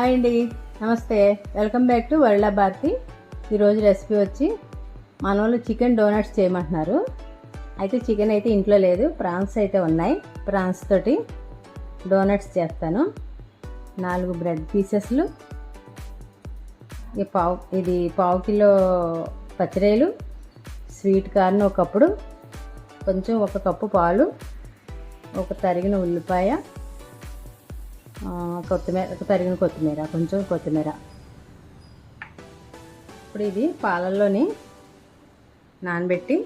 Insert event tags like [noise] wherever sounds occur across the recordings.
Hi అండి. నమస్తే. Welcome back to world Bharati. ఈరోజు రెసిపీ వచ్చి మన వాళ్ళు చికెన్ డోనట్స్ చేయమంటున్నారు. అయితే చికెన్ అయితే ఇంట్లో లేదు. ప్రాన్స్ అయితే ఉన్నాయి. ప్రాన్స్ తోటి డోనట్స్ చేస్తాను. నాలుగు బ్రెడ్ పీసెస్లు. ఈ పావు ఇది పావు కిలో పచ్చిరేలు. స్వీట్ కార్న్ ఒక కప్పుడు కొంచెం ఒక కప్పు పాలు. ఒక తరిగిన ఉల్లిపాయ. కొత్తిమీర తరిగిన కొత్తిమీర కొంచెం కొత్తిమీర. ఇప్పుడు ఇది పాలల్లోని నానబెట్టి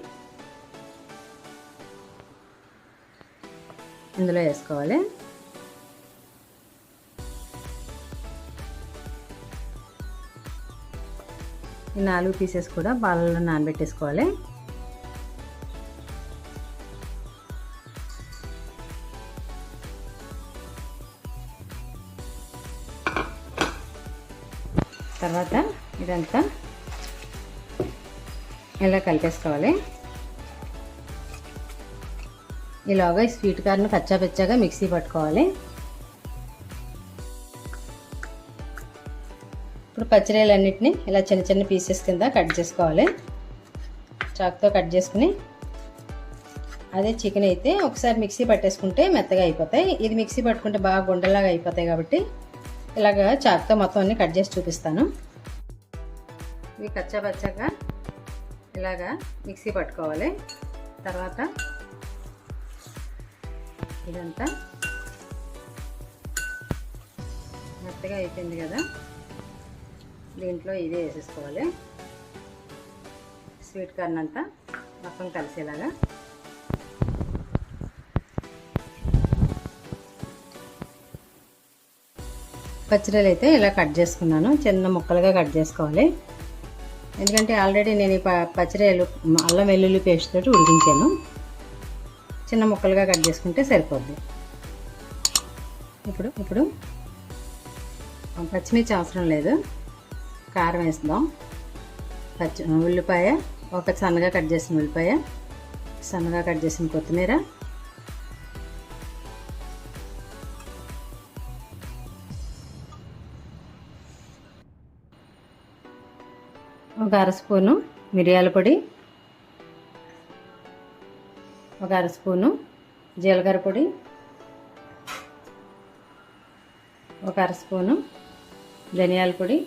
ఇందులో వేసుకోవాలి. ఈ నాలుగు పీసెస్ కూడా పాలల్లో నానబెట్టేసుకోవాలి. తర్వాత ఇదంతా ఇలా కలిపేసుకోవాలి? ఇలాగా ఈ స్వీట్ కార్న్ కచ్చాపెచ్చాగా మిక్సీ పట్టుకోవాలి. ఇప్పుడు పచ్చిరేలన్నిటిని ఇలా చిన్న చిన్న పీసెస్ కింద కట్ చేసుకోవాలి. చాక్తో కట్ చేసుకుని అదే చికెన్ అయితే ఒకసారి మిక్సీ పట్టేసుకుంటే మెత్తగా అయిపోతాయి. ఇది మిక్సీ పట్టుకుంటే బాగా గుండెలాగా అయిపోతాయి కాబట్టి ఇలాగ చాకుతో మొత్తం అన్ని కట్ చేసి చూపిస్తాను. ఇవి కచ్చా ఇలాగా మిక్సీ పట్టుకోవాలి. తర్వాత ఇదంతా మెత్తగా అయిపోయింది కదా. దీంట్లో ఇదే వేసేసుకోవాలి. స్వీట్ కార్న్ అంతా మొత్తం కలిసేలాగా. పచ్చడిలు అయితే ఇలా కట్ చేసుకున్నాను. చిన్న ముక్కలుగా కట్ చేసుకోవాలి. ఎందుకంటే ఆల్రెడీ నేను ఈ ప పచ్చడిలు అల్లం వెల్లుల్లి పేస్ట్ తోటి ఉడికించాను. చిన్న ముక్కలుగా కట్ చేసుకుంటే సరిపోద్ది. ఇప్పుడు ఇప్పుడు పచ్చిమిర్చి అవసరం లేదు. కారం వేస్తాం పచ్చి ఉల్లిపాయ ఒక సన్నగా కట్ చేసిన ఉల్లిపాయ సన్నగా కట్ చేసిన కొత్తిమీర ఒక అర స్పూను మిరియాల పొడి ఒక అర స్పూను జీలకర్ర పొడి ఒక అర స్పూను ధనియాల పొడి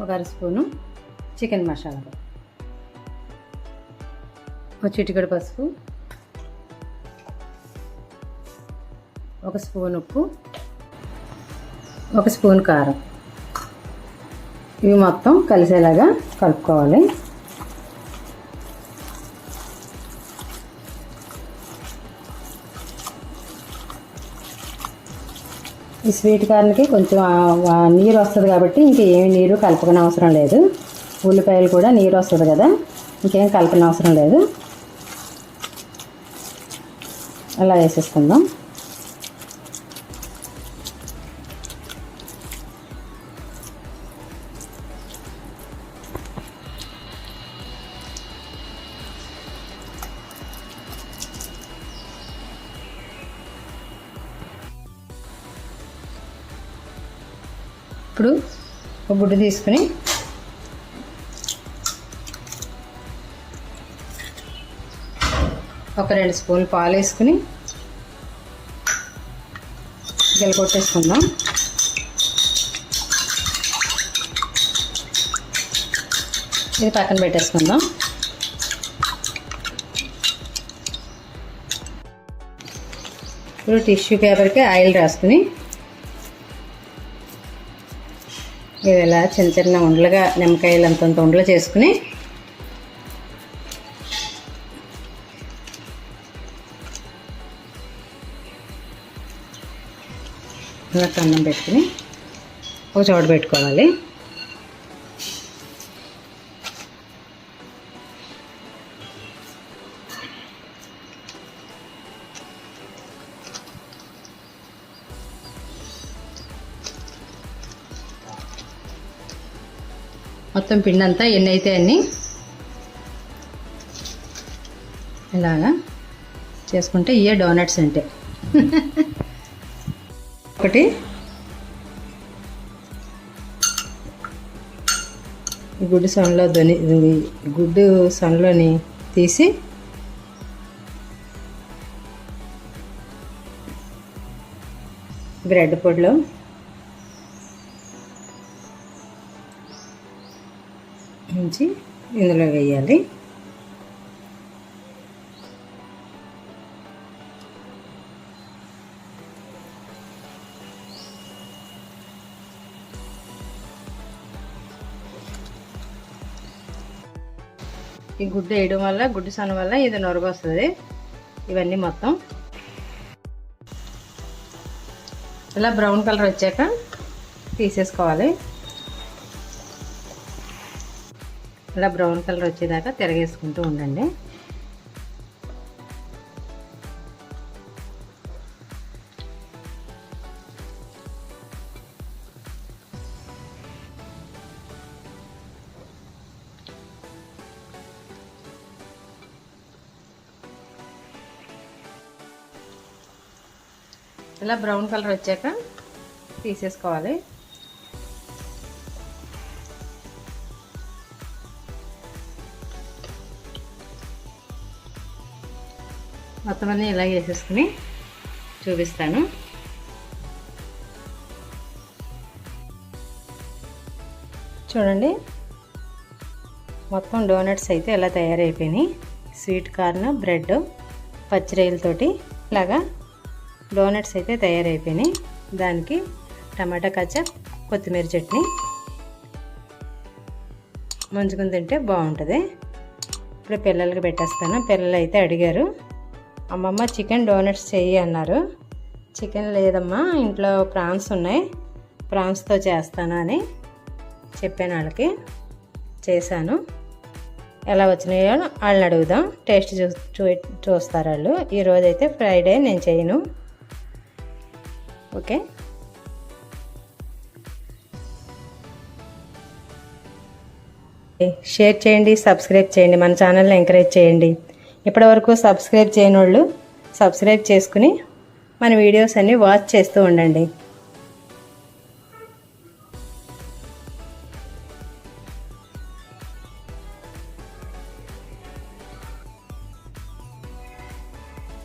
ఒక అర స్పూను చికెన్ మసాలా పొడి. ఒక చిటికడు పసుపు ఒక స్పూన్ ఉప్పు ఒక స్పూన్ కారం. ఇవి మొత్తం కలిసేలాగా కలుపుకోవాలి. ఈ స్వీట్ కార్న్కి కొంచెం నీరు వస్తుంది కాబట్టి ఇంకేమి నీరు కలపకన అవసరం లేదు. ఉల్లిపాయలు కూడా నీరు వస్తుంది కదా ఇంకేం కలపన అవసరం లేదు. అలా వేసేసుకుందాం. ఇప్పుడు ఒక గుడ్డు తీసుకుని ఒక రెండు స్పూన్లు పాలు వేసుకుని గెల కొట్టేసుకుందాం. ఇది పక్కన పెట్టేసుకుందాం. ఇప్పుడు టిష్యూ పేపర్కి ఆయిల్ రాసుకుని ఇవి ఇలా చిన్న చిన్న ఉండలుగా నిమ్మకాయలు అంతంత ఉండలు చేసుకుని ఇలా కన్నం పెట్టుకుని ఒక చోట పెట్టుకోవాలి. మొత్తం పిండి అంతా ఎన్ని అయితే అన్ని ఇలాగా చేసుకుంటే ఏ డోనట్స్ అంటే. [laughs] ఒకటి. గుడ్డు సొనలో దొని గుడ్డు సొనలోని తీసి బ్రెడ్ పొడిలో ఉంచి ఇందులో వేయాలి. ఈ గుడ్డు వేయడం వల్ల గుడ్డు సన్న వల్ల ఇది నొరగ వస్తుంది. ఇవన్నీ మొత్తం. ఇలా బ్రౌన్ కలర్ వచ్చాక తీసేసుకోవాలి. ఇలా బ్రౌన్ కలర్ వచ్చేదాకా తిరగేసుకుంటూ ఉండండి. ఇలా బ్రౌన్ కలర్ వచ్చాక తీసేసుకోవాలి. మొత్తం అన్నీ ఇలా వేసేసుకుని చూపిస్తాను. చూడండి మొత్తం డోనట్స్ అయితే ఇలా తయారైపోయినాయి. స్వీట్ కార్న్ బ్రెడ్ పచ్చిరొయ్యలతోటి ఇలాగా డోనట్స్ అయితే తయారైపోయినాయి. దానికి టమాటా కచ్చప్ కొత్తిమీర చట్నీ. ముంచుకుని తింటే బాగుంటుంది. ఇప్పుడు పిల్లలకి పెట్టేస్తాను. పిల్లలు అయితే అడిగారు అమ్మమ్మ చికెన్ డోనట్స్ చెయ్యి అన్నారు. చికెన్ లేదమ్మా ఇంట్లో ప్రాన్స్ ఉన్నాయి. ప్రాన్స్తో చేస్తాను అని చెప్పాను వాళ్ళకి. చేశాను. ఎలా వచ్చినాయో వాళ్ళని అడుగుదాం. టేస్ట్ చూ చూ చూస్తారు వాళ్ళు. ఈరోజు అయితే ఫ్రైడే నేను చేయను. ఓకే? షేర్ చేయండి సబ్స్క్రైబ్ చేయండి మన ఛానల్ని ఎంకరేజ్ చేయండి. ఇప్పటివరకు సబ్స్క్రైబ్ చేయని వాళ్ళు సబ్స్క్రైబ్ చేసుకుని మన వీడియోస్ అన్నీ వాచ్ చేస్తూ ఉండండి.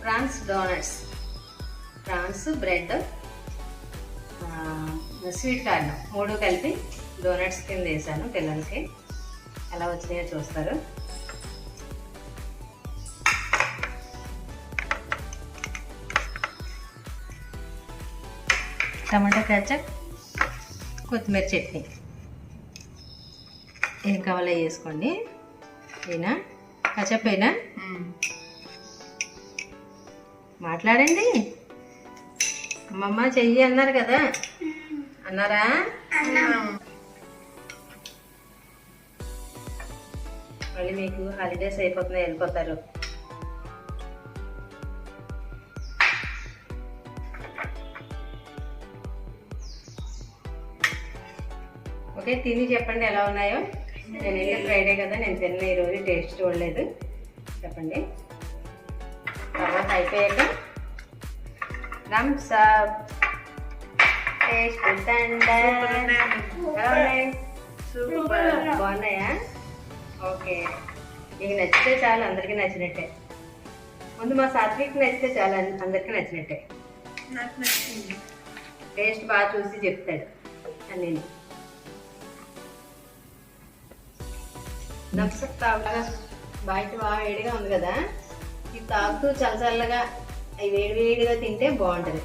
Prawns donuts prawns bread sweet corn మూడు కలిపి డోనట్స్ కింద వేసాను పిల్లలకి. ఎలా వచ్చినాయో చూస్తారు. టమాటా కచ్చప్ కొత్తిమీర చట్నీ. ఏం కావాలో వేసుకోండి. అయినా కచ్చప్ అయినా? మాట్లాడండి. అమ్మమ్మ చెయ్యి అన్నారు కదా. అన్నారా? మళ్ళీ మీకు హాలిడేస్ అయిపోతున్నాయి వెళ్ళిపోతారు. ఓకే తిని చెప్పండి ఎలా ఉన్నాయో. నేనైతే ఫ్రైడే కదా నేను తిన్న ఈరోజు టేస్ట్ చూడలేదు. చెప్పండి. తర్వాత అయిపోయాక థమ్స్ అప్ టేస్ట్ బాగున్నాయా? ఓకే. మీకు నచ్చితే చాలు అందరికీ నచ్చినట్టే. ముందు మా సాత్విక్ నచ్చితే చాలు అన్- అందరికీ నచ్చినట్టే. టేస్ట్ బాగా చూసి చెప్తాడు. అన్నీ నప్సప్ తాగులాగా బయట బాగా వేడిగా ఉంది కదా? ఇది తాగుతూ చల్లచల్లగా అవి వేడి వేడిగా తింటే బాగుంటుంది.